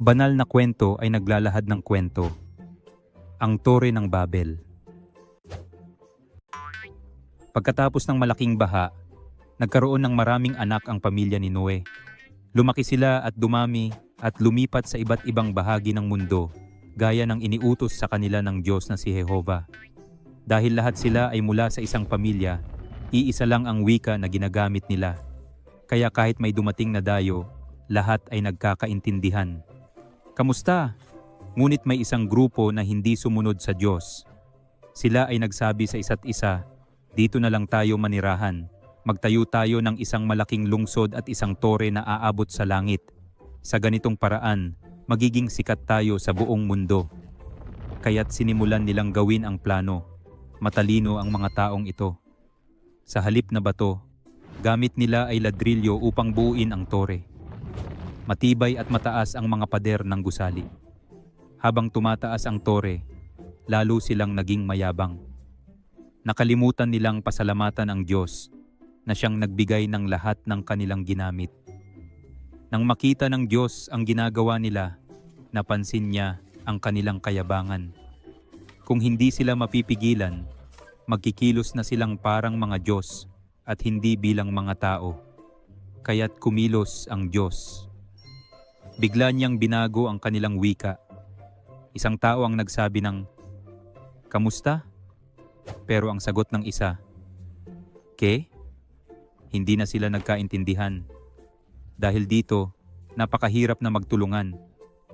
Banal na kwento ay naglalahad ng kwento. Ang Tore ng Babel. Pagkatapos ng malaking baha, nagkaroon ng maraming anak ang pamilya ni Noe. Lumaki sila at dumami at lumipat sa iba't ibang bahagi ng mundo, gaya ng iniutos sa kanila ng Diyos na si Jehova. Dahil lahat sila ay mula sa isang pamilya, iisa lang ang wika na ginagamit nila. Kaya kahit may dumating na dayo, lahat ay nagkakaintindihan. Kamusta? Ngunit may isang grupo na hindi sumunod sa Diyos. Sila ay nagsabi sa isa't isa, dito na lang tayo manirahan. Magtayo tayo ng isang malaking lungsod at isang tore na aabot sa langit. Sa ganitong paraan, magiging sikat tayo sa buong mundo. Kaya't sinimulan nilang gawin ang plano. Matalino ang mga taong ito. Sa halip na bato, gamit nila ay ladrilyo upang buuin ang tore. Matibay at mataas ang mga pader ng gusali. Habang tumataas ang tore, lalo silang naging mayabang. Nakalimutan nilang pasalamatan ang Diyos na siyang nagbigay ng lahat ng kanilang ginamit. Nang makita ng Diyos ang ginagawa nila, napansin niya ang kanilang kayabangan. Kung hindi sila mapipigilan, magkikilos na silang parang mga Diyos at hindi bilang mga tao. Kaya't kumilos ang Diyos. Bigla niyang binago ang kanilang wika. Isang tao ang nagsabi ng, Kamusta? Pero ang sagot ng isa, Ke? Hindi na sila nagkaintindihan. Dahil dito, napakahirap na magtulungan,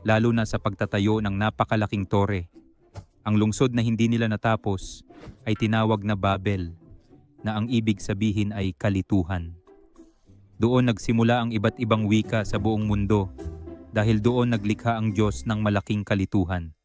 lalo na sa pagtatayo ng napakalaking tore. Ang lungsod na hindi nila natapos ay tinawag na Babel, na ang ibig sabihin ay kalituhan. Doon nagsimula ang iba't ibang wika sa buong mundo dahil doon naglikha ang Diyos ng malaking kalituhan.